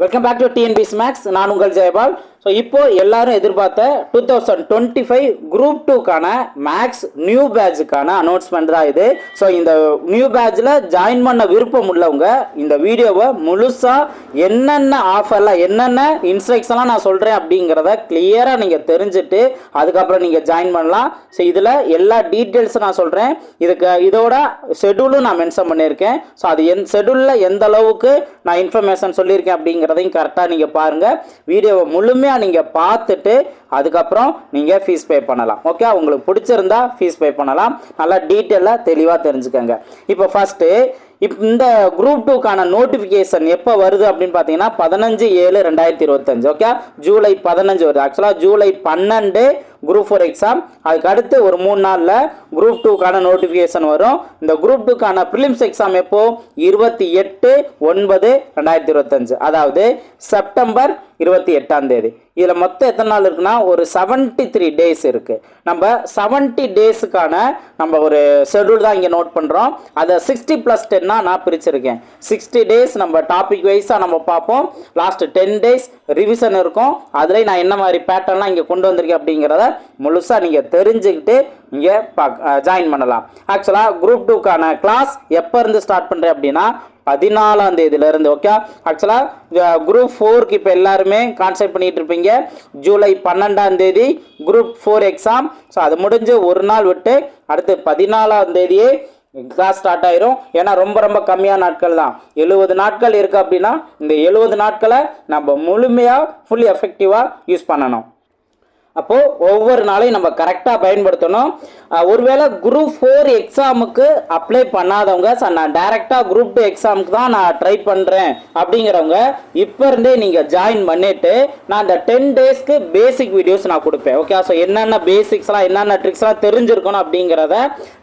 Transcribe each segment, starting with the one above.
Welcome back to TNPSC maths நான் உங்கள் Jayapal. So இப்போ எல்லாரும் எதிர்பார்த்த two thousand twenty five group டூக்கான maths new பேட்சுக்கான அனௌன்ஸ்மெண்ட் தான் இது. ஸோ இந்த நியூ பேட்சில் ஜாயின் பண்ண விருப்பம் உள்ளவங்க இந்த வீடியோவை முழுசாக என்னென்ன ஆஃபர்லாம் என்னென்ன இன்ஸ்ட்ரக்ஷன்லாம் நான் சொல்கிறேன் அப்படிங்கிறத கிளியராக நீங்கள் தெரிஞ்சுட்டு அதுக்கப்புறம் நீங்கள் ஜாயின் பண்ணலாம். ஸோ இதில் எல்லா டீட்டெயில்ஸும் நான் சொல்கிறேன் இதுக்கு இதோட ஷெடியூலும் நான் மென்ஷன் பண்ணியிருக்கேன். ஸோ அது என் ஷெடியூலில் எந்த அளவுக்கு நான் இன்ஃபர்மேஷன் சொல்லியிருக்கேன் அப்படிங்கிறதையும் கரெக்டாக நீங்கள் பாருங்கள் வீடியோவை முழுமையாக நீங்கள் பார்த்துட்டு அதுக்கப்புறம் நீங்கள் ஃபீஸ் பே பண்ணலாம். ஓகே உங்களுக்கு பிடிச்சிருந்தா ஃபீஸ் பே பண்ணலாம். நல்லா டீட்டெயிலாக தெளிவாக தெரிஞ்சுக்கோங்க. இப்போ ஃபஸ்ட்டு இப்போ இந்த குரூப் டூக்கான நோட்டிஃபிகேஷன் எப்போ வருது அப்படின்னு பார்த்தீங்கன்னா பதினஞ்சு ஏழு ரெண்டாயிரத்தி இருபத்தஞ்சு. ஓகே ஜூலை பதினஞ்சு வருது. ஆக்சுவலாக ஜூலை பன்னெண்டு குரூப் ஃபோர் எக்ஸாம் அதுக்கு அடுத்து ஒரு மூணு நாளில் குரூப் டூக்கான நோட்டிஃபிகேஷன் வரும். இந்த குரூப் டூக்கான ப்ரிலிம்ஸ் எக்ஸாம் எப்போ? இருபத்தி எட்டு ஒன்பது ரெண்டாயிரத்தி இருபத்தஞ்சு. அதாவது செப்டம்பர் இருபத்தி எட்டாம் தேதி. இதில் மொத்தம் எத்தனை நாள் இருக்குன்னா ஒரு செவன்ட்டி த்ரீ டேஸ் இருக்குது நம்ம செவன்ட்டி டேஸுக்கான நம்ம ஒரு ஷெடியூல் தான் இங்கே நோட் பண்ணுறோம் அதை சிக்ஸ்டி ப்ளஸ் டென்னாக நான் பிரிச்சிருக்கேன். சிக்ஸ்டி டேஸ் நம்ம டாபிக் வைஸாக நம்ம பார்ப்போம். லாஸ்ட் டென் டேஸ் ரிவிஷன் இருக்கும். அதில் நான் என்ன மாதிரி பேட்டர்ன்லாம் இங்கே கொண்டு வந்திருக்கேன் அப்படிங்கிறத முழுசாக நீங்கள் தெரிஞ்சுக்கிட்டு இங்கே பாக் ஜாயின் பண்ணலாம். ஆக்சுவலாக குரூப் டூக்கான கிளாஸ் எப்போ இருந்து ஸ்டார்ட் பண்ணுறேன் அப்படின்னா பதினாலாம் தேதியிலேருந்து ஓகே ஆக்சுவலாக குரூப் ஃபோருக்கு இப்போ எல்லாருமே கான்செப்ட் பண்ணிகிட்டு இருப்பீங்க. ஜூலை பன்னெண்டாம் தேதி குரூப் ஃபோர் எக்ஸாம் ஸோ அது முடிஞ்சு ஒரு நாள் விட்டு அடுத்து பதினாலாம் தேதியே கிளாஸ் ஸ்டார்ட் ஆயிரும். ஏன்னா ரொம்ப ரொம்ப கம்மியான நாட்கள் தான். எழுபது நாட்கள் இருக்குது அப்படின்னா இந்த எழுபது நாட்களை நம்ம முழுமையாக ஃபுல்லி எஃபெக்டிவாக யூஸ் பண்ணணும். அப்போது ஒவ்வொரு நாளையும் நம்ம கரெக்டாக பயன்படுத்தணும். ஒருவேளை குரூப் ஃபோர் எக்ஸாமுக்கு அப்ளை பண்ணாதவங்க சார் நான் டைரெக்டாக குரூப் டூ எக்ஸாமுக்கு தான் நான் ட்ரை பண்ணுறேன் அப்படிங்கிறவங்க இப்போ இருந்தே நீங்கள் ஜாயின் பண்ணிவிட்டு நான் அந்த டென் டேஸ்க்கு பேசிக் வீடியோஸ் நான் கொடுப்பேன். ஓகே ஸோ என்னென்ன பேசிக்ஸ்லாம் என்னென்ன ட்ரிக்ஸ்லாம் தெரிஞ்சிருக்கணும் அப்படிங்கிறத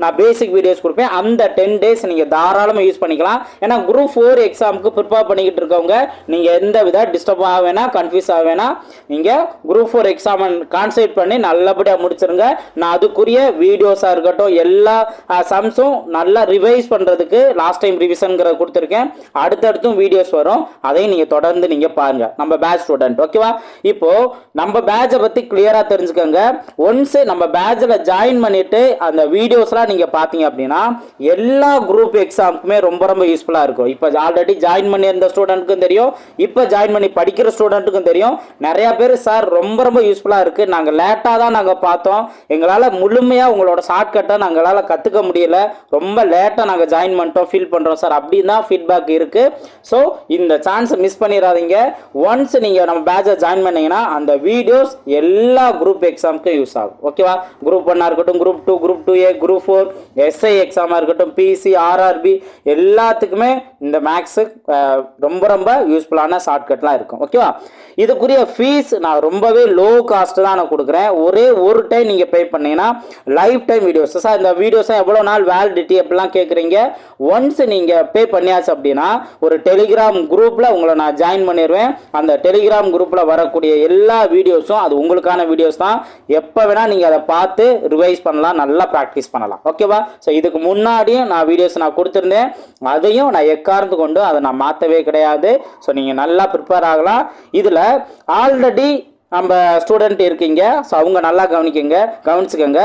நான் பேசிக் வீடியோஸ் கொடுப்பேன். அந்த டென் டேஸ் நீங்கள் தாராளமாக யூஸ் பண்ணிக்கலாம். ஏன்னா குரூப் ஃபோர் எக்ஸாமுக்கு ப்ரிப்பேர் பண்ணிக்கிட்டு இருக்கவங்க நீங்கள் எந்த வித டிஸ்டர்ப் ஆக வேணாம் கன்ஃபியூஸ் ஆக வேணாம். நீங்கள் குரூப் ஃபோர் எக்ஸாம் கான்சென்ட்ரேட் பண்ணி நல்லபடியாக முடிச்சிருங்க. நான் அதுக்குரிய வீடியோஸாக இருக்கட்டும் எல்லா சம்ஸும் நல்லா ரிவைஸ் பண்ணுறதுக்கு லாஸ்ட் டைம் ரிவிஷனுங்கிறத கொடுத்துருக்கேன். அடுத்தடுத்தும் வீடியோஸ் வரும். அதையும் நீங்கள் தொடர்ந்து நீங்கள் பாருங்கள் நம்ம பேட்ச் ஸ்டூடெண்ட் ஓகேவா இப்போது நம்ம பேட்சை பற்றி கிளியராக தெரிஞ்சுக்கோங்க. ஒன்ஸ் நம்ம பேட்சில் ஜாயின் பண்ணிவிட்டு அந்த வீடியோஸ்லாம் நீங்கள் பார்த்தீங்க அப்படின்னா எல்லா குரூப் எக்ஸாமுக்குமே ரொம்ப ரொம்ப யூஸ்ஃபுல்லாக இருக்கும். இப்போ ஆல்ரெடி ஜாயின் பண்ணியிருந்த ஸ்டூடெண்ட்டுக்கும் தெரியும். இப்போ ஜாயின் பண்ணி படிக்கிற ஸ்டூடெண்ட்டுக்கும் தெரியும். நிறையா பேர் சார் ரொம்ப ரொம்ப யூஸ்ஃபுல்லாக இருக்குது நாங்கள் லேட்டாக தான் நாங்கள் பார்த்தோம். எங்களால் முழுமையாக உங்களோட ஷார்ட்கட்டை நாங்களால் கற்றுக்க முடியல. ரொம்ப லேட்டாக நாங்கள் ஜாயின் பண்ணிட்டோம் ஃபீல் பண்ணுறோம் சார் அப்படின்னு தான் ஃபீட்பேக் இருக்குது ஸோ இந்த சான்ஸை மிஸ் பண்ணிடாதீங்க. ஒன்ஸ் நீங்கள் நம்ம பேட்சை ஜாயின் பண்ணீங்கன்னா அந்த வீடியோஸ் எல்லா குரூப் எக்ஸாமுக்கும் யூஸ் ஆகும். ஓகேவா குரூப் ஒன்னாக இருக்கட்டும் group two group two A group four SI எக்ஸாமாக இருக்கட்டும் பிசி ஆர்ஆர்பி எல்லாத்துக்குமே இந்த மேக்ஸு ரொம்ப ரொம்ப யூஸ்ஃபுல்லான ஷார்ட்கட்லாம் இருக்கும். ஓகேவா இதுக்குரிய ஃபீஸ் நான் ரொம்பவே லோ காஸ்ட் தான் நான் கொடுக்குறேன். ஒரே ஒரு டைம் நீங்கள் பே பண்ணீங்கன்னா லைஃப் டைம் வீடியோஸ் சார் இந்த வீடியோஸை எவ்வளோ நாள் வேலிடிட்டி அப்படிலாம் கேட்குறீங்க ஒன்ஸ் நீங்கள் பே பண்ணியாச்சு அப்படின்னா ஒரு டெலிகிராம் குரூப்பில் உங்களை நான் ஜாயின் பண்ணிடுவேன் அந்த டெலிகிராம் குரூப்பில் வரக்கூடிய எல்லா வீடியோஸும் அது உங்களுக்கான வீடியோஸ் தான். எப்போ வேணால் நீங்கள் அதை பார்த்து ரிவைஸ் பண்ணலாம் நல்லா ப்ராக்டிஸ் பண்ணலாம். ஓகேவா ஸோ இதுக்கு முன்னாடியும் நான் வீடியோஸ் நான் கொடுத்துருந்தேன். அதையும் நான் எக்கார்ந்து கொண்டு அதை நான் மாற்றவே கிடையாது. ஸோ நீங்கள் நல்லா ப்ரிப்பேர் ஆகலாம். இதில் ஆல்ரெடி நம்ம ஸ்டூடெண்ட் இருக்கீங்க. ஸோ அவங்க நல்லா கவனிக்குங்க. கவனிச்சுக்கோங்க.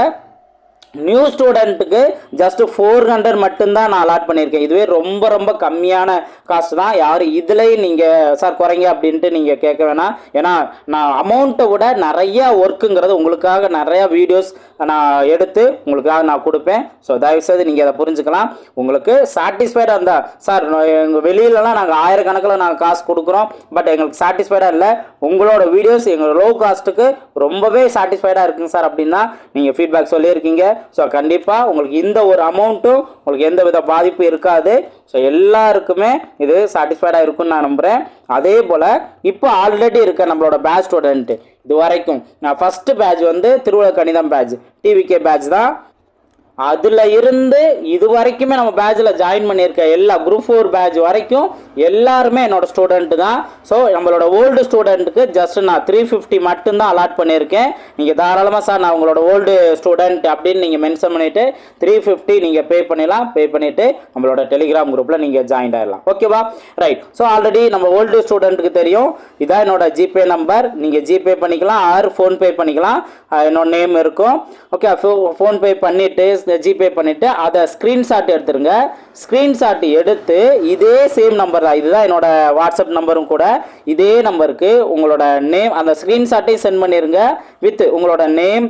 நியூ ஸ்டூடெண்ட்டுக்கு ஜஸ்ட் ஃபோர் ஹண்ட்ரட் மட்டும்தான் நான் அலாட் பண்ணியிருக்கேன். இதுவே ரொம்ப ரொம்ப கம்மியான காஸ்ட் தான். யாரும் இதுலேயும் நீங்கள் சார் குறைங்க அப்படின்ட்டு நீங்கள் கேட்க வேணாம். ஏன்னா நான் அமௌண்ட்டை விட நிறைய ஒர்க்குங்கிறது உங்களுக்காக நிறையா வீடியோஸ் நான் எடுத்து உங்களுக்காக நான் கொடுப்பேன். ஸோ தயவுசெய்து நீங்கள் அதை புரிஞ்சுக்கலாம். உங்களுக்கு சாட்டிஸ்ஃபைடாக இருந்தால் சார் எங்கள் வெளியிலலாம் நாங்கள் ஆயிரக்கணக்கில் நாங்கள் காசு கொடுக்குறோம். பட் எங்களுக்கு சாட்டிஸ்ஃபைடாக இல்லை. உங்களோட வீடியோஸ் எங்கள் லோ காஸ்ட்டுக்கு ரொம்பவே சாட்டிஸ்ஃபைடாக இருக்குங்க சார். அப்படின்னா நீங்கள் ஃபீட்பேக் சொல்லியிருக்கீங்க. ஸோ கண்டிப்பாக உங்களுக்கு இந்த ஒரு அமௌண்ட்டும் உங்களுக்கு எந்த வித பாதிப்பு இருக்காது. ஸோ எல்லாருக்குமே இது சாட்டிஸ்ஃபைடாக இருக்கும்னு நான் நம்புகிறேன் அதே போல் இப்போ ஆல்ரெடி இருக்க நம்மளோட பேட்ச் ஸ்டூடெண்ட்டு இது வரைக்கும். நான் ஃபஸ்ட்டு பேட்ச் வந்து திருவிழா கணிதம் பேட்ச் டிவிகே பேட்ச் தான். அதில் இருந்து இது வரைக்குமே நம்ம பேட்சில் ஜாயின் பண்ணியிருக்க எல்லா குரூப் ஃபோர் பேட்ச் வரைக்கும் எல்லாருமே என்னோட ஸ்டூடெண்ட்டு தான். ஸோ நம்மளோட ஓல்டு ஸ்டூடெண்ட்டுக்கு ஜஸ்ட் நான் த்ரீ ஃபிஃப்டி மட்டும்தான் அலாட் பண்ணியிருக்கேன். நீங்கள் தாராளமாக சார் நான் உங்களோட ஓல்டு ஸ்டூடெண்ட் அப்படின்னு நீங்கள் மென்ஷன் பண்ணிவிட்டு த்ரீ ஃபிஃப்டி நீங்கள் பே பண்ணிடலாம். பே பண்ணிவிட்டு நம்மளோட டெலிகிராம் குரூப்பில் நீங்கள் ஜாயின் ஆகிடலாம் ஓகேவா ரைட் ஸோ ஆல்ரெடி நம்ம ஓல்டு ஸ்டூடெண்ட்டுக்கு தெரியும். இதான் என்னோட ஜிபே நம்பர் நீங்கள் ஜிபே பண்ணிக்கலாம் ஆர் ஃபோன்பே பண்ணிக்கலாம். என்னோட நேம் இருக்கும். ஓகே ஃபோன்பே பண்ணிவிட்டு ஜிபே பண்ணிவிட்டு அதை ஸ்க்ரீன்ஷாட் எடுத்துருங்க. ஸ்க்ரீன்ஷாட் எடுத்து இதே சேம் நம்பர் தான். இதுதான் என்னோட வாட்ஸ்அப் நம்பரும் கூட இதே நம்பருக்கு உங்களோட நேம் அந்த ஸ்க்ரீன்ஷாட்டையும் சென்ட் பண்ணிடுங்க வித் உங்களோட நேம்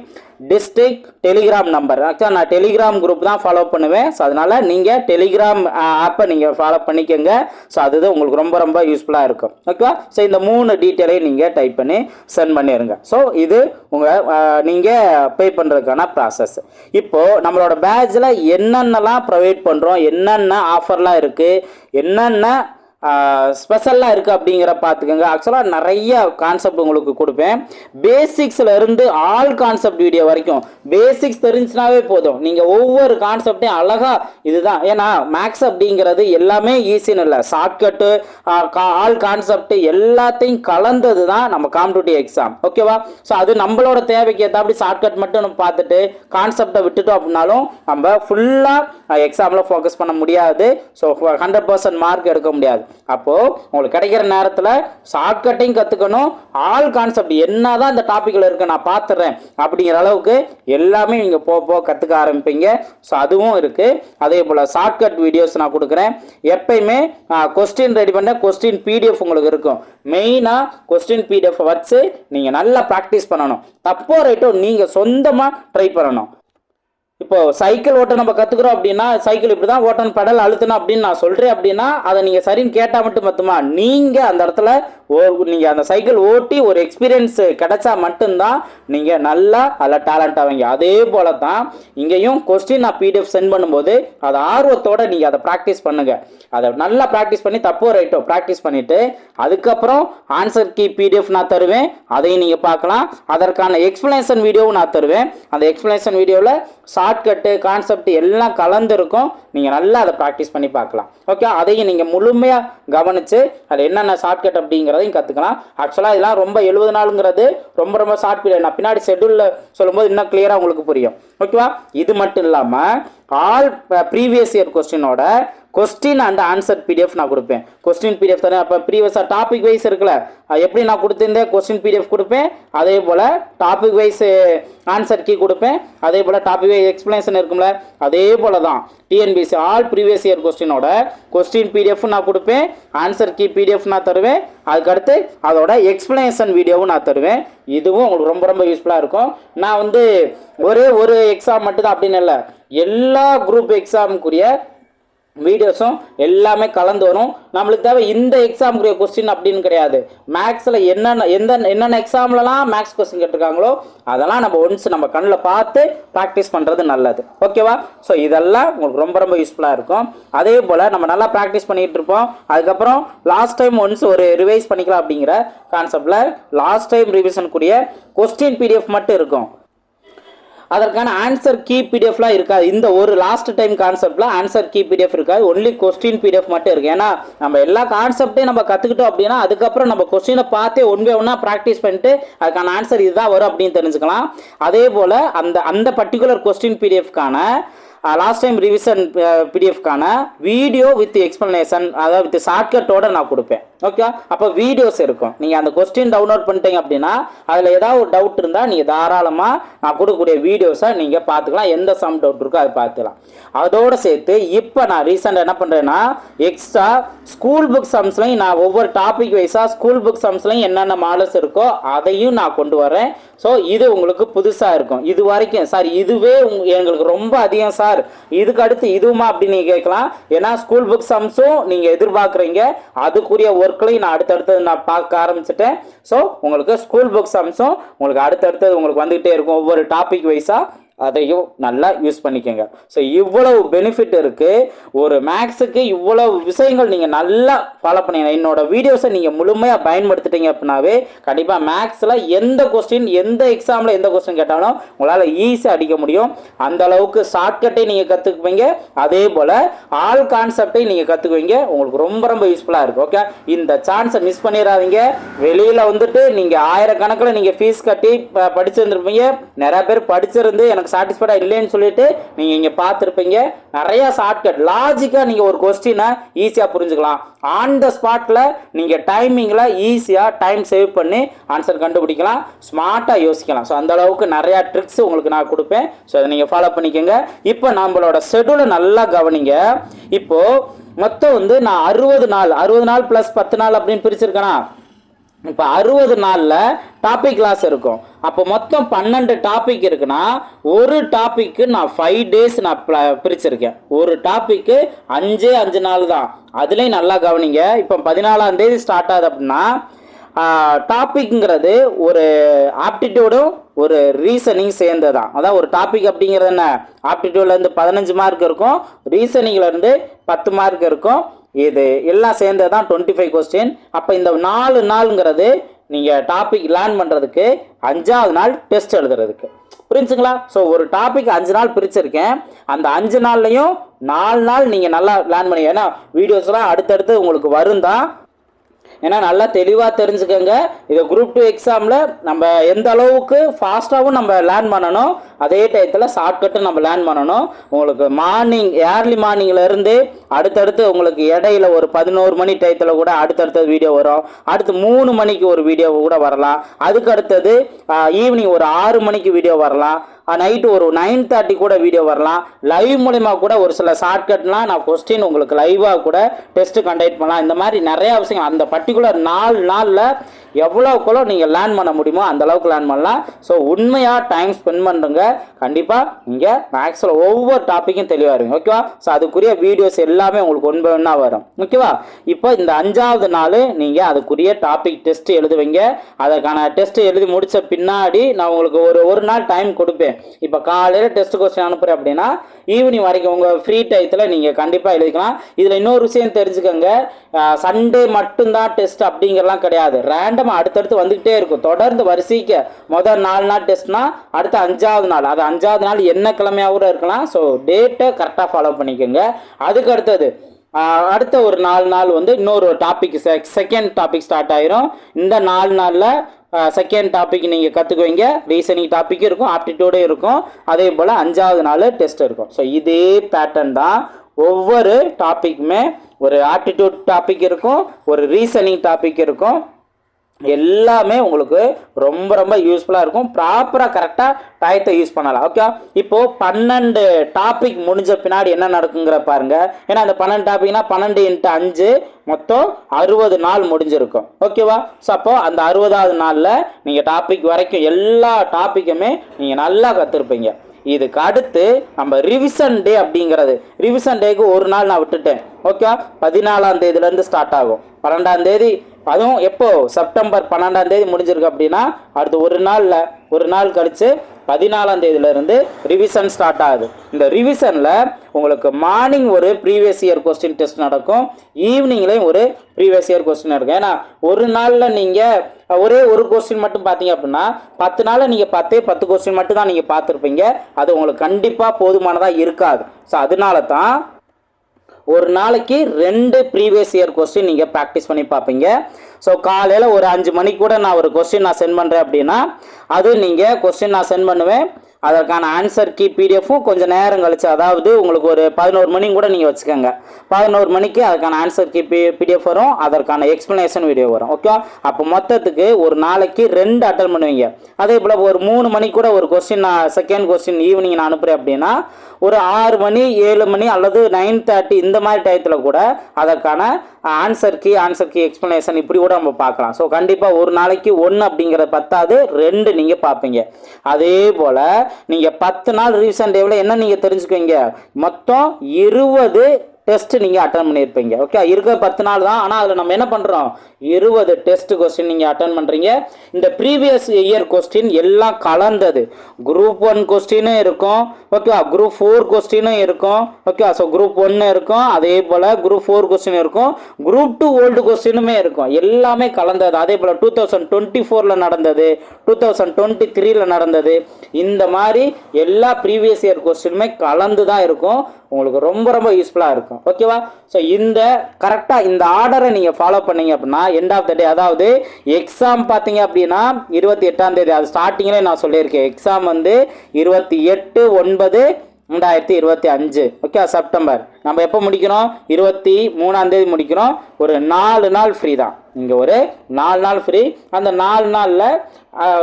டிஸ்ட்ரிக் டெலிகிராம் நம்பர் ஆக்சுவலாக நான் டெலிகிராம் குரூப் தான் ஃபாலோ பண்ணுவேன். ஸோ அதனால் நீங்கள் டெலிகிராம் ஆப்பை நீங்கள் ஃபாலோ பண்ணிக்கோங்க. ஸோ அதுதான் உங்களுக்கு ரொம்ப ரொம்ப யூஸ்ஃபுல்லாக இருக்கும். ஓகேவா ஸோ இந்த மூணு டீட்டெயிலையும் நீங்கள் டைப் பண்ணி சென்ட் பண்ணிடுங்க ஸோ இது உங்கள் நீங்கள் பே பண்ணுறதுக்கான ப்ராசஸ் இப்போது நம்மளோட பேட்சில் என்னென்னலாம் ப்ரொவைட் பண்ணுறோம் என்னென்ன ஆஃபர்லாம் இருக்குது என்னென்ன ஸ்பெஷலாக இருக்குது அப்படிங்கிற பார்த்துக்கோங்க. ஆக்சுவலாக நிறைய கான்செப்ட் உங்களுக்கு கொடுப்பேன். பேசிக்ஸில் இருந்து ஆல் கான்செப்ட் வீடியோ வரைக்கும். பேசிக்ஸ் தெரிஞ்சுனாவே போதும். நீங்கள் ஒவ்வொரு கான்செப்டையும் அழகாக இதுதான். ஏன்னா மேக்ஸ் அப்படிங்கிறது எல்லாமே ஈஸின்னு இல்லை. ஷார்ட்கட்டு ஆல் கான்செப்ட் எல்லாத்தையும் கலந்தது தான் நம்ம காம்படிட்டிவ் எக்ஸாம் ஓகேவா ஸோ அது நம்மளோட தேவைக்கு ஏற்றாப்படி ஷார்ட்கட் மட்டும் நம்ம பார்த்துட்டு கான்செப்டை விட்டுட்டோம் அப்படின்னாலும் நம்ம ஃபுல்லாக எக்ஸாமில் ஃபோக்கஸ் பண்ண முடியாது. ஸோ ஹண்ட்ரட் பர்சன்ட் மார்க் எடுக்க முடியாது. அப்போது உங்களுக்கு கிடைக்கிற நேரத்தில் ஷார்ட்கட்டையும் கற்றுக்கணும் ஆல் கான்செப்ட் என்ன தான் இந்த டாப்பிக்கில் இருக்குது நான் பார்த்துறேன் அப்படிங்கிற அளவுக்கு எல்லாமே நீங்கள் போக போக கற்றுக்க ஆரம்பிப்பீங்க. ஸோ அதுவும் இருக்குது அதே போல் ஷார்ட்கட் வீடியோஸ் நான் கொடுக்குறேன். எப்பயுமே கொஸ்டின் ரெடி பண்ண கொஸ்டின் பிடிஎஃப் உங்களுக்கு இருக்கும். மெயினாக கொஸ்டின் பிடிஎஃப் வச்சு நீங்கள் நல்லா ப்ராக்டிஸ் பண்ணணும். தப்போ ரைட்டோ நீங்கள் சொந்தமாக ட்ரை பண்ணணும். இப்போ சைக்கிள் ஓட்ட நம்ம கற்றுக்குறோம் அப்படின்னா சைக்கிள் இப்படி தான் ஓட்டணும் பெடல் அழுத்தணும் அப்படின்னு நான் சொல்கிறேன் அப்படின்னா அதை நீங்கள் சரின்னு கேட்டால் மட்டும் பத்துமா? நீங்கள் அந்த இடத்துல நீங்கள் அந்த சைக்கிள் ஓட்டி ஒரு எக்ஸ்பீரியன்ஸ் கிடைச்சா மட்டும்தான் நீங்கள் நல்லா அதில் டேலண்ட் ஆவீங்க அதே போல தான் இங்கேயும் கொஸ்டின் நான் பிடிஎஃப் சென்ட் பண்ணும்போது அதை ஆர்வத்தோட நீங்கள் அதை ப்ராக்டிஸ் பண்ணுங்கள் அதை நல்லா ப்ராக்டிஸ் பண்ணி தப்போ ரைட்டோ ப்ராக்டிஸ் பண்ணிவிட்டு அதுக்கப்புறம் ஆன்சர் கீ பிடிஎஃப் நான் தருவேன். அதையும் நீங்கள் பார்க்கலாம். அதற்கான எக்ஸ்பிளனேஷன் வீடியோவும் நான் தருவேன். அந்த எக்ஸ்பிளேஷன் வீடியோவில் ஷார்ட்கட்டு கான்செப்ட் எல்லாம் கலந்துருக்கும். நீங்கள் நல்லா அதை ப்ராக்டிஸ் பண்ணி பார்க்கலாம். ஓகே அதையும் நீங்கள் முழுமையாக கவனித்து அது என்னென்ன ஷார்ட்கட் அப்படிங்கிறதையும் கற்றுக்கலாம் ஆக்சுவலாக இதெல்லாம் ரொம்ப எழுபது நாளுங்கிறது ரொம்ப ரொம்ப ஷார்ட் பீரியட் நான் பின்னாடி ஷெட்யூலில் சொல்லும்போது இன்னும் கிளியராக உங்களுக்கு புரியும். ஓகேவா இது மட்டும் இல்லாமல் ஆல் ப்ரீவியஸ் இயர் கொஸ்டினோட கொஸ்டின் அண்ட் ஆன்சர் பிடிஎஃப் நான் கொடுப்பேன். கொஸ்டின் பிடிஎஃப் தரேன் அப்போ ப்ரீவியஸாக டாபிக் வைஸ் இருக்குல்ல எப்படி நான் கொடுத்துருந்தேன்? கொஸ்டின் பிடிஎஃப் கொடுப்பேன். அதே போல் டாபிக் வைஸ் ஆன்சர் கீ கொடுப்பேன். அதே போல் டாபிக் வைஸ் எக்ஸ்பிளேஷன் இருக்கும்ல அதே போல் தான். டிஎன்பிசி ஆல் ப்ரீவியஸ் இயர் கொஸ்டினோட கொஸ்டின் பிடிஎஃப் நான் கொடுப்பேன். ஆன்சர் கீ பிடிஎஃப் நான் தருவேன். அதுக்கடுத்து அதோட எக்ஸ்பிளேஷன் வீடியோவும் நான் தருவேன். இதுவும் உங்களுக்கு ரொம்ப ரொம்ப யூஸ்ஃபுல்லாக இருக்கும். நான் வந்து ஒரே ஒரு எக்ஸாம் மட்டும்தான் அப்படின்னு இல்லை எல்லா குரூப் எக்ஸாமுக்குரிய வீடியோஸும் எல்லாமே கலந்து வரும். நம்மளுக்கு தேவை இந்த எக்ஸாமுக்குரிய கொஸ்டின் அப்படின்னு கிடையாது. மேக்ஸில் என்னென்ன எந்த என்னென்ன எக்ஸாம்லலாம் மேக்ஸ் கொஸ்டின் கேட்டிருக்காங்களோ அதெல்லாம் நம்ம ஒன்ஸ் நம்ம கண்ணில் பார்த்து ப்ராக்டிஸ் பண்ணுறது நல்லது. ஓகேவா ஸோ இதெல்லாம் உங்களுக்கு ரொம்ப ரொம்ப யூஸ்ஃபுல்லாக இருக்கும். அதே போல் நம்ம நல்லா ப்ராக்டிஸ் பண்ணிகிட்டு இருப்போம். அதுக்கப்புறம் லாஸ்ட் டைம் ஒன்ஸ் ஒரு ரிவைஸ் பண்ணிக்கலாம் அப்படிங்கிற கான்செப்டில் லாஸ்ட் டைம் ரிவிஷனுக்குரிய கொஸ்டின் பிடிஎஃப் மட்டும் இருக்கும். அதற்கான ஆன்சர் கீ பிடிஎஃப்லாம் இருக்காது. இந்த ஒரு லாஸ்ட் டைம் கான்செப்டில் ஆன்சர் கீ பிடிஎஃப் இருக்காது. ஒன்லி கொஸ்டின் பிடிஎஃப் மட்டும் இருக்குது ஏன்னா நம்ம எல்லா கான்செப்டையும் நம்ம கற்றுக்கிட்டோம் அப்படின்னா அதுக்கப்புறம் நம்ம கொஸ்டினை பார்த்தே ஒன்வே ஒன்றா ப்ராக்டிஸ் பண்ணிட்டு அதுக்கான ஆன்சர் இதுதான் வரும் அப்படின்னு தெரிஞ்சுக்கலாம். அதே போல் அந்த அந்த பர்டிகுலர் கொஸ்டின் பிடிஎஃப்கான லாஸ்ட் டைம் ரிவிஷன் பிடிஎஃப்கான வீடியோ வித் எக்ஸ்ப்ளனேஷன் அதாவது வித் ஷார்ட்கட்டோட நான் கொடுப்பேன். ஓகே அப்போ வீடியோஸ் இருக்கும். நீங்கள் அந்த கொஸ்டின் டவுன்லோட் பண்ணிட்டீங்க அப்படின்னா அதில் ஏதாவது ஒரு டவுட் இருந்தால் நீங்கள் தாராளமாக நான் கொடுக்கக்கூடிய வீடியோஸை நீங்கள் பார்த்துக்கலாம். எந்த சம் டவுட் இருக்கோ அதை பார்த்துக்கலாம். அதோடு சேர்த்து இப்போ நான் ரீசெண்டாக என்ன பண்ணுறேன்னா எக்ஸ்ட்ரா ஸ்கூல் புக் சம்ஸ்லையும் நான் ஒவ்வொரு டாபிக் வைஸாக ஸ்கூல் புக் சம்ஸ்லையும் என்னென்ன மாடல்ஸ் இருக்கோ அதையும் நான் கொண்டு வரேன். ஸோ இது உங்களுக்கு புதுசாக இருக்கும். இது வரைக்கும் சார் இதுவே எங்களுக்கு ரொம்ப அதிகம் சார் இதுக்கு அடுத்து இதுவுமா அப்படின்னு நீங்கள் கேட்கலாம். ஏன்னா ஸ்கூல் புக் சம்ஸும் நீங்கள் எதிர்பார்க்குறீங்க. அதுக்குரிய ஒர்க்லையும் நான் அடுத்தடுத்தது நான் பார்க்க ஆரம்பிச்சிட்டேன். ஸோ உங்களுக்கு ஸ்கூல் புக் சம்ஸும் உங்களுக்கு அடுத்தடுத்தது உங்களுக்கு வந்துகிட்டே இருக்கும். ஒவ்வொரு டாபிக் வைஸாக அதையும் நல்லா யூஸ் பண்ணிக்கோங்க. ஸோ இவ்வளவு பெனிஃபிட் இருக்குது ஒரு மேக்ஸுக்கு இவ்வளவு விஷயங்கள் நீங்கள் நல்லா ஃபாலோ பண்ணிங்க. என்னோட வீடியோஸை நீங்கள் முழுமையாக பயன்படுத்திட்டீங்க அப்படின்னாவே கண்டிப்பாக மேக்ஸில் எந்த கொஸ்டின் எந்த எக்ஸாமில் எந்த கொஸ்டின் கேட்டாலும் உங்களால் ஈஸியாக அடிக்க முடியும். அந்த அளவுக்கு ஷார்ட்கட்டை நீங்கள் கற்றுக்குவீங்க அதே போல் ஆல் கான்செப்டை நீங்கள் கற்றுக்குவீங்க உங்களுக்கு ரொம்ப ரொம்ப யூஸ்ஃபுல்லாக இருக்கும் ஓகே இந்த சான்ஸை மிஸ் பண்ணிடாதீங்க. வெளியில் வந்துட்டு நீங்கள் ஆயிரக்கணக்கில் நீங்கள் ஃபீஸ் கட்டி ப- நிறையா பேர் படிச்சிருந்து எனக்கு சாட்டிஸ்ஃபைடாக இல்லைன்னு சொல்லிட்டு நீங்கள் இங்கே பார்த்துருப்பீங்க. நிறையா ஷார்ட்கட் லாஜிக்காக நீங்கள் ஒரு கொஸ்டினை ஈஸியாக புரிஞ்சுக்கலாம். ஆன் த ஸ்பாட்டில் நீங்கள் டைமிங்கில் ஈஸியாக டைம் சேவ் பண்ணி ஆன்சர் கண்டுபிடிக்கலாம். ஸ்மார்ட்டாக யோசிக்கலாம். ஸோ அந்த அளவுக்கு நிறையா ட்ரிக்ஸ் உங்களுக்கு நான் கொடுப்பேன். ஸோ அதை நீங்கள் ஃபாலோ பண்ணிக்கோங்க. இப்போ நம்மளோட ஷெடியூலை நல்லா கவனிங்க. இப்போது மொத்தம் வந்து நான் அறுபது நாள் அறுபது நாள் ப்ளஸ் பத்து நாள் அப்படின்னு பிரிச்சிருக்கேனா? இப்போ அறுபது நாளில் டாபிக் கிளாஸ் இருக்கும். அப்போ மொத்தம் பன்னெண்டு டாபிக் இருக்குன்னா ஒரு டாப்பிக்கு நான் ஃபைவ் டேஸ் நான் பிரிச்சிருக்கேன். ஒரு டாப்பிக்கு அஞ்சே அஞ்சு நாள் தான். அதுலேயும் நல்லா கவனிங்க. இப்போ பதினாலாம் தேதி ஸ்டார்ட் ஆகுது அப்படின்னா டாப்பிக்ங்கிறது ஒரு ஆப்டிடியூடும் ஒரு ரீசனிங் சேர்ந்தது தான். அதான் ஒரு டாபிக் அப்படிங்கிறது என்ன? ஆப்டிடியூட்லேருந்து பதினஞ்சு மார்க் இருக்கும். ரீசனிங்லேருந்து பத்து மார்க் இருக்கும். இது எல்லாம் சேர்ந்தது தான் டுவெண்ட்டி ஃபைவ் கொஸ்டின் அப்போ இந்த நாலு நாளுங்கிறது நீங்கள் டாபிக் லேர்ன் பண்ணுறதுக்கு அஞ்சாவது நாள் டெஸ்ட் எழுதுறதுக்கு. புரிஞ்சுங்களா? ஸோ ஒரு டாபிக் அஞ்சு நாள் பிரிச்சிருக்கேன். அந்த அஞ்சு நாள்லையும் நாலு நாள் நீங்கள் நல்லா லேர்ன் பண்ணி ஏன்னா வீடியோஸ்லாம் அடுத்தடுத்து உங்களுக்கு வரும் தான் ஏன்னா நல்லா தெளிவாக தெரிஞ்சுக்கோங்க. இதை குரூப் டூ எக்ஸாமில் நம்ம எந்த அளவுக்கு ஃபாஸ்ட்டாகவும் நம்ம லேர்ன் பண்ணணும் அதே டயத்தில் ஷார்ட்கட்டும் நம்ம லேர்ன் பண்ணணும். உங்களுக்கு மார்னிங் ஏர்லி மார்னிங்லேருந்து அடுத்தடுத்து உங்களுக்கு இடையில ஒரு பதினோரு மணி டயத்தில் கூட அடுத்தடுத்த வீடியோ வரும். அடுத்து மூணு மணிக்கு ஒரு வீடியோ கூட வரலாம். அதுக்கு அடுத்தது ஈவினிங் ஒரு ஆறு மணிக்கு வீடியோ வரலாம். நைட்டு ஒரு நைன் தேர்ட்டி கூட வீடியோ வரலாம். லைவ் மூலிமா கூட ஒரு சில ஷார்ட்கட்லாம் நான் கொஸ்டின் உங்களுக்கு லைவாக கூட டெஸ்ட்டு கண்டக்ட் பண்ணலாம். இந்த மாதிரி நிறையா விஷயம் அந்த பர்டிகுலர் நாலு நாளில் எவ்வளோக்குள்ள நீங்கள் லேர்ன் பண்ண முடியுமோ அந்த அளவுக்கு லேர்ன் பண்ணலாம். ஸோ உண்மையாக டைம் ஸ்பெண்ட் பண்ணுறங்க கண்டிப்பாக நீங்கள் மேக்ஸில் ஒவ்வொரு டாப்பிக்கும் தெளிவாக இருங்க ஓகேவா ஸோ அதுக்குரிய வீடியோஸ் எல்லாமே உங்களுக்கு ஒன்பது ஒன்றா வரும் ஓகேவா இப்போ இந்த அஞ்சாவது நாள் நீங்கள் அதுக்குரிய டாபிக் டெஸ்ட் எழுதுவீங்க. அதற்கான டெஸ்ட் எழுதி முடித்த பின்னாடி நான் உங்களுக்கு ஒரு ஒரு நாள் டைம் கொடுப்பேன். இப்போ காலையில் டெஸ்ட் கொஸ்டின் அனுப்புகிறேன் அப்படின்னா ஈவினிங் வரைக்கும் உங்கள் ஃப்ரீ டயத்தில் நீங்கள் கண்டிப்பாக எழுதிக்கலாம். இதில் இன்னொரு விஷயம் தெரிஞ்சுக்கோங்க. சண்டே மட்டும்தான் டெஸ்ட் அப்படிங்கிறலாம் கிடையாது. ரேண்டமாக அடுத்தடுத்து வந்துக்கிட்டே இருக்கும். தொடர்ந்து வரிசைக்கு. முதல் நாலு நாள் டெஸ்ட்னா அடுத்த அஞ்சாவது நாள். அது அஞ்சாவது நாள் என்ன கிழமையாக கூட இருக்கலாம். ஸோ டேட்டை கரெக்டாக ஃபாலோ பண்ணிக்கோங்க. அதுக்கு அடுத்தது அடுத்த ஒரு நாலு நாள் வந்து இன்னொரு டாபிக் செகண்ட் டாபிக் ஸ்டார்ட் ஆயிரும். இந்த நாலு நாளில் செகண்ட் டாபிக் நீங்கள் கற்றுக்குவீங்க ரீசனிங் டாபிக் இருக்கும் ஆப்டிடியூடும் இருக்கும். அதே போல் அஞ்சாவது நாள் டெஸ்ட் இருக்கும். ஸோ இதே பேட்டர்ன் தான் ஒவ்வொரு டாப்பிக்குமே ஒரு ஆப்டிடியூட் டாபிக் இருக்கும் ஒரு ரீசனிங் டாபிக் இருக்கும். எல்லாமே உங்களுக்கு ரொம்ப ரொம்ப யூஸ்ஃபுல்லாக இருக்கும். ப்ராப்பராக கரெக்டாக டயத்தை யூஸ் பண்ணலாம். ஓகே இப்போது பன்னெண்டு டாபிக் முடிஞ்ச பின்னாடி என்ன நடக்குங்கிற பாருங்க. ஏன்னா அந்த பன்னெண்டு டாபிக்னா பன்னெண்டு இன்ட்டு அஞ்சு மொத்தம் அறுபது நாள் முடிஞ்சிருக்கும். ஓகேவா ஸோ அப்போ அந்த அறுபதாவது நாளில் நீங்கள் டாபிக் வரைக்கும் எல்லா டாப்பிக்குமே நீங்கள் நல்லா கற்றுருப்பீங்க இதுக்கு அடுத்து நம்ம ரிவிஷன் டே அப்படிங்கிறது. ரிவிஷன் டேக்கு ஒரு நாள் நான் விட்டுட்டேன். ஓகே பதினாலாம் தேதியிலேருந்து ஸ்டார்ட் ஆகும். பன்னெண்டாம் தேதி அதுவும் எப்போ? செப்டம்பர் பன்னெண்டாம் தேதி முடிஞ்சிருக்கு அப்படின்னா அடுத்து ஒரு நாளில் ஒரு நாள் கழித்து பதினாலாம் தேதியிலேருந்து ரிவிஷன் ஸ்டார்ட் ஆகுது. இந்த ரிவிஷனில் உங்களுக்கு மார்னிங் ஒரு ப்ரீவியஸ் இயர் கொஸ்டின் டெஸ்ட் நடக்கும் ஈவினிங்லேயும் ஒரு ப்ரீவியஸ் இயர் கொஸ்டின் நடக்கும். ஏன்னா ஒரு நாளில் நீங்கள் ஒரே ஒரு கொஸ்டின் மட்டும் பார்த்தீங்க அப்படின்னா பத்து நாளில் நீங்கள் பத்தே பத்து கொஸ்டின் மட்டும் தான் நீங்கள் பார்த்துருப்பீங்க. அது உங்களுக்கு கண்டிப்பாக போதுமானதாக இருக்காது. ஸோ அதனால தான் ஒரு நாளைக்கு ரெண்டு ப்ரீவியஸ் இயர் கொஸ்டின் நீங்கள் ப்ராக்டிஸ் பண்ணி பார்ப்பீங்க. ஸோ காலையில் ஒரு அஞ்சு மணிக்கு கூட நான் ஒரு கொஸ்டின் நான் சென்ட் பண்ணுறேன் அப்படின்னா அது நீங்கள் கொஸ்டின் நான் சென்ட் பண்ணுவேன். அதற்கான ஆன்சர் கீ பிடிஎஃப்பும் கொஞ்சம் நேரம் கழிச்சு அதாவது உங்களுக்கு ஒரு பதினோரு மணி கூட நீங்கள் வச்சுக்கோங்க. பதினோரு மணிக்கு அதுக்கான ஆன்சர் கீ பி பிடிஎஃப் வரும் அதற்கான எக்ஸ்ப்ளனேஷன் வீடியோ வரும் ஓகே அப்போ மொத்தத்துக்கு ஒரு நாளைக்கு ரெண்டு அட்டன் பண்ணுவீங்க. அதே போல் ஒரு மூணு மணிக்கு கூட ஒரு கொஸ்டின் நான் செகண்ட் கொஸ்டின் ஈவினிங் நான் அனுப்புகிறேன் அப்படின்னா ஒரு ஆறு மணி ஏழு மணி அல்லது நைன் தேர்ட்டி இந்த மாதிரி டயத்தில் கூட அதற்கான answer key answer key explanation இப்படி கூட நம்ம பார்க்கலாம். ஸோ கண்டிப்பாக ஒரு நாளைக்கு ஒன்று அப்படிங்கிற பத்தாது ரெண்டு நீங்கள் பார்ப்பீங்க. அதே போல் நீங்கள் பத்து நாள் ரிவிஷன் டேவில் என்ன நீங்கள் தெரிஞ்சுக்குவீங்க? மொத்தம் இருபது டெஸ்ட் நீங்கள் அட்டன் பண்ணியிருப்பீங்க. ஓகே இருக்க பத்து நாள் தான். ஆனால் அதில் நம்ம என்ன பண்ணுறோம் இருபது டெஸ்ட் கொஸ்டின் நீங்கள் அட்டன் பண்ணுறீங்க இந்த ப்ரீவியஸ் இயர் கொஸ்டின் எல்லாம் கலந்தது. குரூப் ஒன் கொஸ்டினும் இருக்கும். ஓகேவா குரூப் ஃபோர் கொஸ்டினும் இருக்கும். ஓகேவா ஸோ குரூப் ஒன்று இருக்கும். அதே போல் குரூப் ஃபோர் கொஸ்டின் இருக்கும். குரூப் டூ ஓல்டு கொஸ்டினுமே இருக்கும். எல்லாமே கலந்தது. அதே போல் டூ தௌசண்ட் டுவெண்ட்டி ஃபோரில் நடந்தது. டூ தௌசண்ட் டுவெண்ட்டி த்ரீல நடந்தது. இந்த மாதிரி எல்லா ப்ரீவியஸ் இயர் கொஸ்டினுமே கலந்து தான் இருக்கும். உங்களுக்கு ரொம்ப ரொம்ப யூஸ்ஃபுல்லாக இருக்கும். ஓகேவா ஸோ இந்த கரெக்டாக இந்த ஆர்டரை நீங்கள் ஃபாலோ பண்ணீங்க அப்படின்னா எண்ட் ஆஃப் த டே அதாவது எக்ஸாம் பார்த்தீங்க அப்படின்னா இருபத்தி எட்டாம் தேதி அது ஸ்டார்டிங்கில் நான் சொல்லியிருக்கேன். எக்ஸாம் வந்து இருபத்தி எட்டு ஒன்பது ரெண்டாயிரத்தி இருபத்தி அஞ்சு. ஓகே செப்டம்பர் நம்ம எப்போ முடிக்கிறோம்? இருபத்தி மூணாம் தேதி முடிக்கிறோம். ஒரு நாலு நாள் ஃப்ரீ தான். இங்கே ஒரு நாலு நாள் ஃப்ரீ அந்த நாலு நாளில்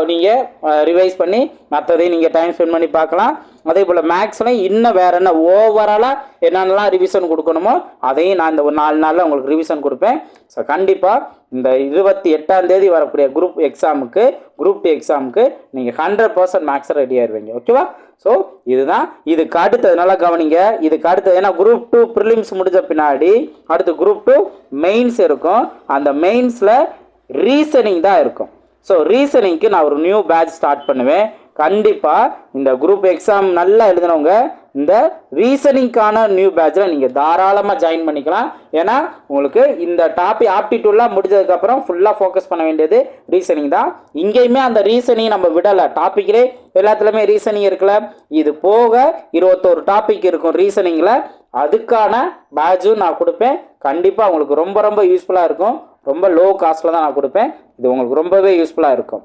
நீங்கள் ரிவைஸ் பண்ணி மற்றதையும் நீங்கள் டைம் ஸ்பெண்ட் பண்ணி பார்க்கலாம். அதே போல் மேக்ஸ்லாம் இன்னும் வேறு என்ன ஓவராலாக என்னென்னலாம் ரிவிஷன் கொடுக்கணுமோ அதையும் நான் இந்த ஒரு நாலு நாளில் உங்களுக்கு ரிவிஷன் கொடுப்பேன். ஸோ கண்டிப்பாக இந்த இருபத்தி எட்டாம் தேதி வரக்கூடிய குரூப் எக்ஸாமுக்கு குரூப் டூ எக்ஸாமுக்கு நீங்கள் ஹண்ட்ரட் பர்சன்ட் மேக்ஸை ரெடி ஆயிடுவீங்க ஓகேவா ஸோ இதுதான் இதுக்கு அடுத்தது நல்லா கவனிங்க. இதுக்கு அடுத்தது ஏன்னா குரூப் டூ ப்ரிலிம்ஸ் முடிஞ்ச பின்னாடி அடுத்து குரூப் டூ மெயின்ஸ் இருக்கும். அந்த மெயின்ஸில் ரீசனிங் தான் இருக்கும். ஸோ ரீசனிங்க்கு நான் ஒரு நியூ பேட்ச் ஸ்டார்ட் பண்ணுவேன். கண்டிப்பாக இந்த குரூப் எக்ஸாம் நல்லா எழுதினவங்க இந்த ரீசனிங்க்கான நியூ பேட்சில் நீங்கள் தாராளமாக ஜாயின் பண்ணிக்கலாம். ஏன்னா உங்களுக்கு இந்த டாபிக் ஆப்டிடியூட்லாம் முடிஞ்சதுக்கப்புறம் ஃபுல்லாக ஃபோக்கஸ் பண்ண வேண்டியது ரீசனிங் தான். இங்கேயுமே அந்த ரீசனிங் நம்ம விடலை. டாப்பிக்கிலே எல்லாத்துலேயுமே ரீசனிங் இருக்குல்ல. இது போக இருபத்தோரு டாபிக் இருக்கும் ரீசனிங்கில் அதுக்கான பேட்சும் நான் கொடுப்பேன். கண்டிப்பாக உங்களுக்கு ரொம்ப ரொம்ப யூஸ்ஃபுல்லாக இருக்கும். ரொம்ப லோ காஸ்ட்டில் தான் நான் கொடுப்பேன். இது உங்களுக்கு ரொம்பவே யூஸ்ஃபுல்லாக இருக்கும்.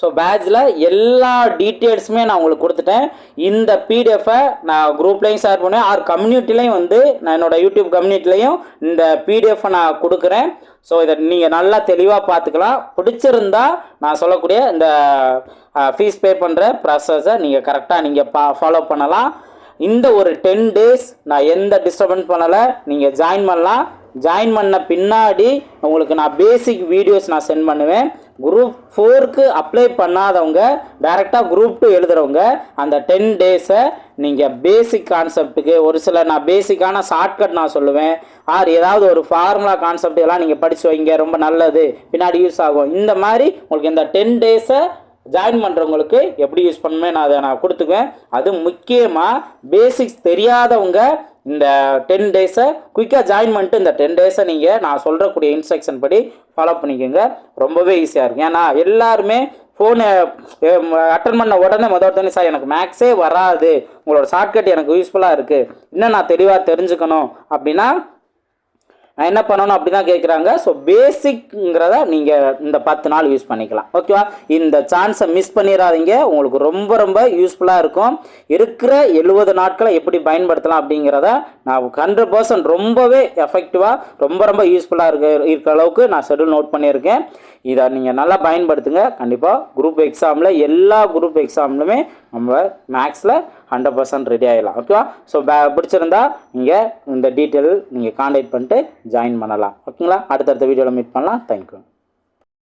ஸோ பேட்சில் எல்லா டீட்டெயில்ஸுமே நான் உங்களுக்கு கொடுத்துட்டேன். இந்த பிடிஎஃபை நான் குரூப்லேயும் ஷேர் பண்ணுவேன். ஆர் கம்யூனிட்டிலையும் வந்து நான் என்னோடய யூடியூப் கம்யூனிட்டிலையும் இந்த பிடிஎஃபை நான் கொடுக்குறேன். ஸோ இதை நீங்கள் நல்லா தெளிவாக பார்த்துக்கலாம். பிடிச்சிருந்தா நான் சொல்லக்கூடிய இந்த ஃபீஸ் பே பண்ணுற ப்ராசஸை நீங்கள் கரெக்டாக நீங்கள் பா ஃபாலோ பண்ணலாம். இந்த ஒரு டென் டேஸ் நான் எந்த டிஸ்டர்பன்ஸ் பண்ணலை நீங்கள் ஜாயின் பண்ணலாம். ஜாயின் பண்ண பின்னாடி உங்களுக்கு நான் பேசிக் வீடியோஸ் நான் சென்ட் பண்ணுவேன். குரூப் ஃபோருக்கு அப்ளை பண்ணாதவங்க டைரெக்டாக குரூப் டூ எழுதுறவங்க அந்த டென் டேஸை நீங்கள் பேசிக் கான்செப்ட்டுக்கு ஒரு சில நான் பேசிக்கான ஷார்ட்கட் நான் சொல்லுவேன். ஆர் ஏதாவது ஒரு ஃபார்முலா கான்செப்ட் எல்லாம் நீங்கள் படித்து வைங்க ரொம்ப நல்லது பின்னாடி யூஸ் ஆகும். இந்த மாதிரி உங்களுக்கு இந்த டென் டேஸை ஜாயின் பண்ணுறவங்களுக்கு எப்படி யூஸ் பண்ணுமே நான் அதை நான் கொடுத்துக்குவேன். அது முக்கியமாக பேசிக்ஸ் தெரியாதவங்க இந்த டென் டேஸை குயிக்காக ஜாயின் பண்ணிட்டு இந்த டென் டேஸை நீங்கள் நான் சொல்கிறக்கூடிய இன்ஸ்ட்ரக்ஷன் படி ஃபாலோ பண்ணிக்கோங்க. ரொம்பவே ஈஸியாக இருக்கும். ஏன்னா எல்லாருமே ஃபோனை அட்டன் பண்ண உடனே முதல் ஒருத்தனே சார் எனக்கு மேக்ஸே வராது. உங்களோட ஷார்ட்கட் எனக்கு யூஸ்ஃபுல்லாக இருக்குது இன்னும் நான் தெளிவாக தெரிஞ்சுக்கணும் அப்படின்னா என்ன பண்ணணும் அப்படி தான் கேட்குறாங்க ஸோ பேசிக்ங்கிறத நீங்கள் இந்த பத்து நாள் யூஸ் பண்ணிக்கலாம். ஓகேவா இந்த சான்ஸை மிஸ் பண்ணிடாதீங்க உங்களுக்கு ரொம்ப ரொம்ப யூஸ்ஃபுல்லாக இருக்கும். இருக்கிற எழுபது நாட்களை எப்படி பயன்படுத்தலாம் அப்படிங்கிறத நான் ஹண்ட்ரட் பர்சன்ட் ரொம்பவே எஃபெக்டிவாக ரொம்ப ரொம்ப யூஸ்ஃபுல்லாக இருக்க இருக்கிற அளவுக்கு நான் ஷெடியூல் நோட் பண்ணியிருக்கேன். இதை நீங்கள் நல்லா பயன்படுத்துங்க. கண்டிப்பாக குரூப் எக்ஸாமில் எல்லா குரூப் எக்ஸாம்லுமே நம்ம மேக்ஸில் ஹண்ட்ரட் பர்சன்ட் ரெடி ஆகிடலாம் ஓகேவா ஸோ பிடிச்சிருந்தா நீங்கள் இந்த டீட்டெயில் நீங்கள் காண்டாக்ட் பண்ணிட்டு ஜாயின் பண்ணலாம். ஓகேங்களா அடுத்தடுத்த வீடியோவில் மீட் பண்ணலாம். தேங்க்யூ